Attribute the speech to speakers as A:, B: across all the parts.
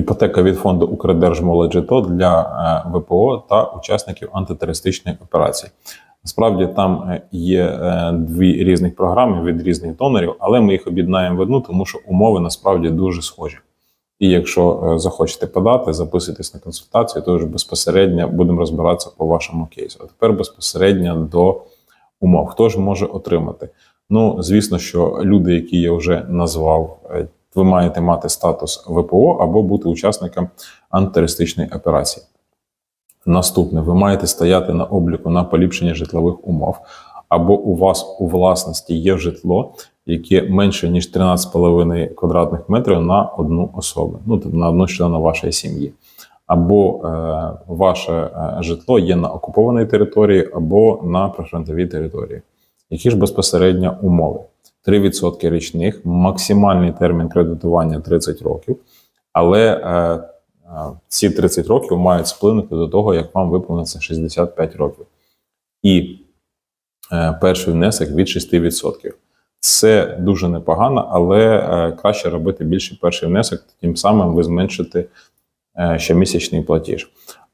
A: Іпотека від фонду «Укрдержмолодь ЖИТО» для е, ВПО та учасників антитерористичної операції. Насправді там е, є е, дві різних програми від різних донорів, але ми їх об'єднаємо в одну, тому що умови насправді дуже схожі. І якщо захочете подати, записуйтесь на консультацію, то вже безпосередньо будемо розбиратися по вашому кейсу. А тепер безпосередньо до умов. Хто ж може отримати? Ну, звісно, що люди, які я вже назвав, ви маєте мати статус ВПО або бути учасником антитерористичної операції. Наступне, ви маєте стояти на обліку на поліпшення житлових умов, або у вас у власності є житло, яке менше ніж 13,5 квадратних метрів на одну особу, ну тобто на одну члена вашої сім'ї. Або е, ваше е, житло є на окупованій території, або на прифронтовій території. Які ж безпосередньо умови? 3% річних, максимальний термін кредитування 30 років, але е, е, ці 30 років мають сплинути до того, як вам виповниться 65 років. І е, перший внесок від 6%. Це дуже непогано, але е, краще робити більше перший внесок, тим самим ви зменшите е, щомісячний платіж.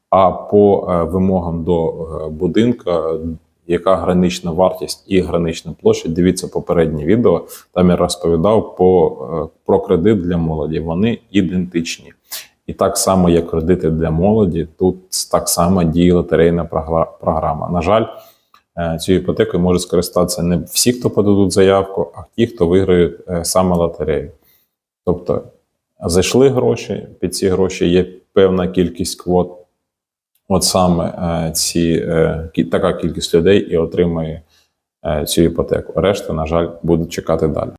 A: А по е, вимогам до е, будинка, яка гранична вартість і гранична площа, дивіться попереднє відео. Там я розповідав по, е, про кредит для молоді. Вони ідентичні. І так само, як кредити для молоді, тут так само діє лотерейна програма. На жаль, е, цією іпотекою можуть скористатися не всі, хто подадуть заявку, а ті, хто виграють е, саме лотерею. Тобто зайшли гроші, під ці гроші є певна кількість квот. От саме е, ці, е, така кількість людей і отримує е, цю іпотеку. Решта, на жаль, будуть чекати далі.